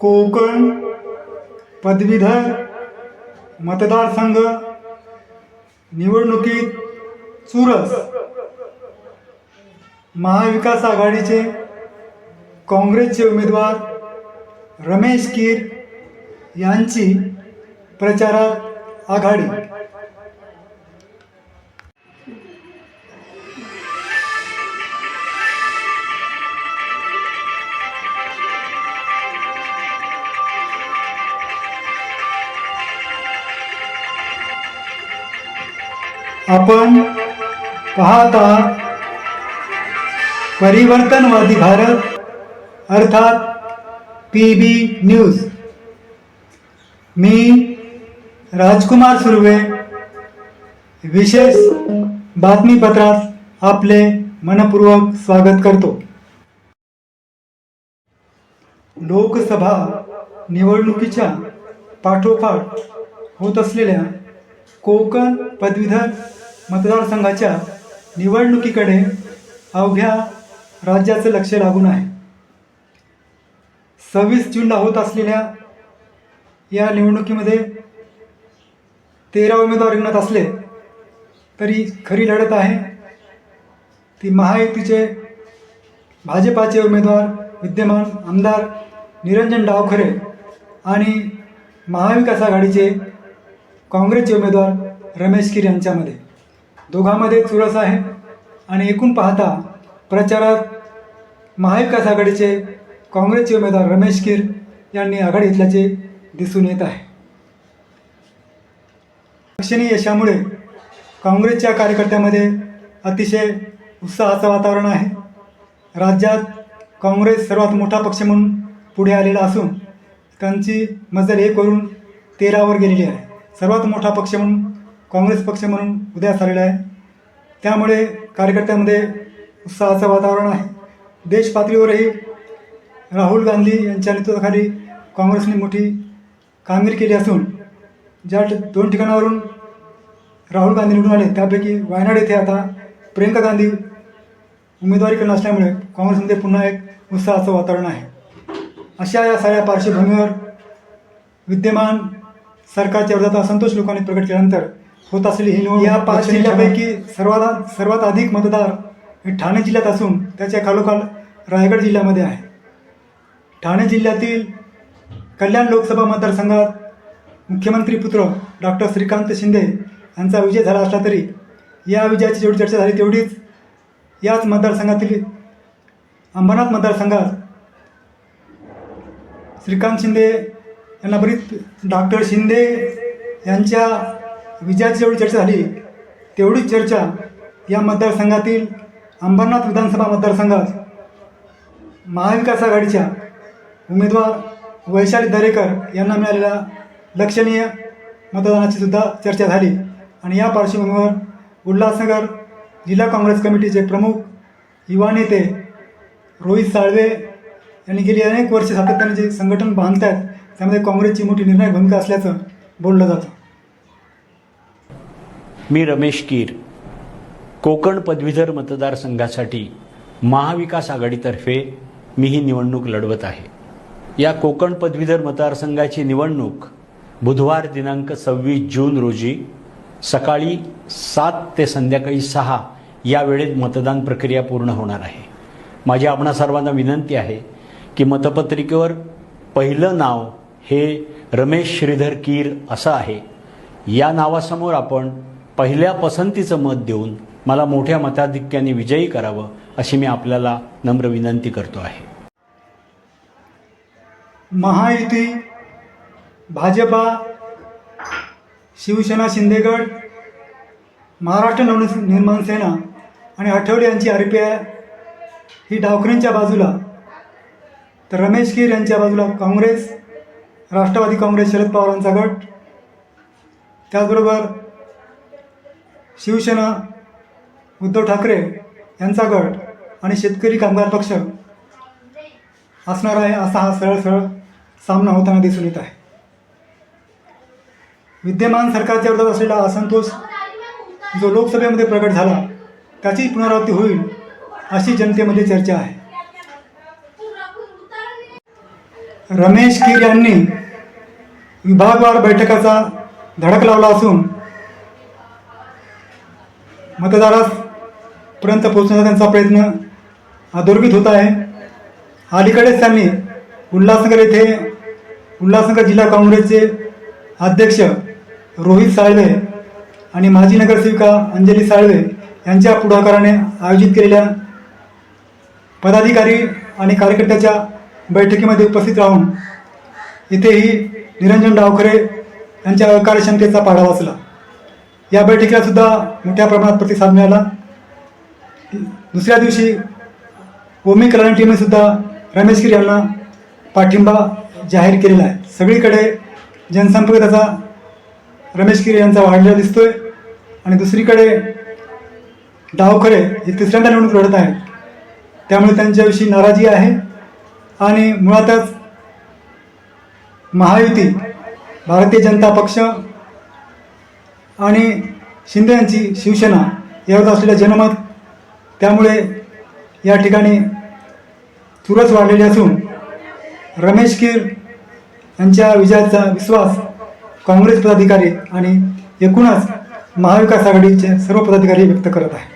कोकण पदवीधर मतदारसंघ निवडणुकीत चुरस. महाविकास आघाडीचे काँग्रेसचे उमेदवार रमेश कीर यांची प्रचारात आघाडी. आपण पाहत आहात परिवर्तनवादी भारत अर्थात पी बी न्यूज. मी राजकुमार सुर्वे विशेष बातमीपत्रात आपले मनपूर्वक स्वागत करतो. लोकसभा निवडणुकीच्या पाठोपाठ होत असलेल्या कोकण पदवीधर मतदारसंघाच्या निवडणुकीकडे अवघ्या राज्याचं लक्ष लागून आहे. सव्वीस जूनला होत असलेल्या या निवडणुकीमध्ये तेरा उमेदवार रिंगणात असले तरी खरी लढत आहे. ती महायुतीचे भाजपाचे उमेदवार विद्यमान आमदार निरंजन डावखरे आणि महाविकास आघाडीचे काँग्रेसचे उमेदवार रमेश कीर यांच्यामध्ये. दोघांमध्ये चुरस आहे आणि एकूण पाहता प्रचारात महाविकास आघाडीचे काँग्रेसचे उमेदवार रमेश कीर यांनी आघाडी घेतल्याचे दिसून येत आहे. लक्षणीय यशामुळे काँग्रेसच्या कार्यकर्त्यामध्ये अतिशय उत्साहाचं वातावरण आहे. राज्यात काँग्रेस सर्वात मोठा पक्ष म्हणून पुढे आलेला असून त्यांची मजल एक करून तेरावर गेलेली आहे. सर्वात मोठा पक्ष म्हणून काँग्रेस पक्ष म्हणून उदयास आलेला आहे. त्यामुळे कार्यकर्त्यांमध्ये उत्साहाचं वातावरण आहे. देश पातळीवरही राहुल गांधी यांच्या नेतृत्वाखाली काँग्रेसने मोठी कामगिरी केली असून ज्या ठ- दोन ठिकाणावरून राहुल गांधी निवडून आले त्यापैकी वायनाड येथे आता प्रियंका गांधी उमेदवारी करणार असल्यामुळे काँग्रेसमध्ये पुन्हा एक उत्साहाचं वातावरण आहे. अशा या साऱ्या पार्श्वभूमीवर विद्यमान सरकारच्या विरोधात असंतोष लोकांनी प्रकट केल्यानंतर होत असलेली ही निवडणूक या पाच जिल्ह्यापैकी सर्वात सर्वात अधिक मतदार हे ठाणे जिल्ह्यात असून त्याच्या खालोखाल रायगड जिल्ह्यामध्ये आहे. ठाणे जिल्ह्यातील कल्याण लोकसभा मतदारसंघात मुख्यमंत्री पुत्र डॉक्टर श्रीकांत शिंदे यांचा विजय झाला असला तरी या विजयाची जेवढी चर्चा झाली तेवढीच याच मतदारसंघातील अंबरनाथ मतदारसंघात श्रीकांत शिंदे त्यांना बरीच डॉक्टर शिंदे यांच्या विजयाची जेवढी चर्चा झाली तेवढीच चर्चा या मतदारसंघातील अंबरनाथ विधानसभा मतदारसंघात महाविकास आघाडीच्या उमेदवार वैशाली दरेकर यांना मिळालेल्या लक्षणीय मतदानाची सुद्धा चर्चा झाली. आणि या पार्श्वभूमीवर उल्हासनगर जिल्हा काँग्रेस कमिटीचे प्रमुख युवा नेते रोहित साळवे यांनी गेली अनेक वर्षे सातत्याने जे संघटन बांधत आहेत त्यामध्ये काँग्रेसची मोठी निर्णायक भूमिका असल्याचं बोललं जातं. मी रमेश कीर. कोकण पदवीधर मतदारसंघासाठी महाविकास आघाडीतर्फे मी ही निवडणूक लढवत आहे. या कोकण पदवीधर मतदारसंघाची निवडणूक बुधवार दिनांक सव्वीस जून रोजी सकाळी सात ते संध्याकाळी सहा या वेळेत मतदान प्रक्रिया पूर्ण होणार आहे. माझी आपणा सर्वांना विनंती आहे की मतपत्रिकेवर पहिलं नाव हे रमेश श्रीधर कीर असं आहे. या नावासमोर आपण पहिल्या पसंतीचं मत देऊन मला मोठ्या मताधिक्याने विजयी करावं अशी मी आपल्याला नम्र विनंती करतो आहे. महायुती भाजपा शिवसेना शिंदेगड महाराष्ट्र नवनिर्माण सेना आणि आठवले यांची आर पी आय ही डावकरेंच्या बाजूला तर रमेश कीर यांच्या बाजूला काँग्रेस राष्ट्रवादी काँग्रेस शरद पवारांचा गट. त्याचबरोबर शिवसेना उद्धव ठाकरे यांचा गट आणि शेतकरी कामगार पक्ष असणार आहे असा हा सरळ सरळ सामना होताना दिसून येत आहे. विद्यमान सरकारच्या विरोधात असलेला असंतोष जो लोकसभेमध्ये प्रकट झाला त्याची पुनरावृत्ती होईल अशी जनतेमध्ये चर्चा आहे. रमेश कीर यांनी विभागवार बैठकाचा धडक लावला असून मतदारापर्यंत पोहोचण्याचा त्यांचा प्रयत्न अधोरेखित होत आहे. अलीकडेच त्यांनी उल्हासनगर येथे उल्हासनगर जिल्हा काँग्रेसचे अध्यक्ष रोहित साळवे आणि माजी नगरसेविका अंजली साळवे यांच्या पुढाकाराने आयोजित केलेल्या पदाधिकारी आणि कार्यकर्त्याच्या बैठकीमध्ये उपस्थित राहून इथेही निरंजन डावखरे यांच्या अकार्यक्षमतेचा पाढा वाचला. या बैठकीला सुद्धा मोठ्या प्रमाणात प्रतिसाद मिळाला. दुसऱ्या दिवशी ओमी कल्याण टीमने सुद्धा रमेशगिरी यांना पाठिंबा जाहीर केलेला आहे. सगळीकडे जनसंपर्क त्याचा रमेशगिरी यांचा वाढलेला दिसतोय. आणि दुसरीकडे डावखरे हे तिसऱ्यांदा निवडणूक लढत आहेत. त्यामुळे त्यांच्याविषयी नाराजी आहे. आणि मुळातच महायुती भारतीय जनता पक्ष आणि शिंदे यांची शिवसेना यावर असलेलं जनमत त्यामुळे या ठिकाणी चुरस वाढलेली असून रमेश कीर यांच्या विजयाचा विश्वास काँग्रेस पदाधिकारी आणि एकूणच महाविकास आघाडीचे सर्व पदाधिकारी व्यक्त करत आहे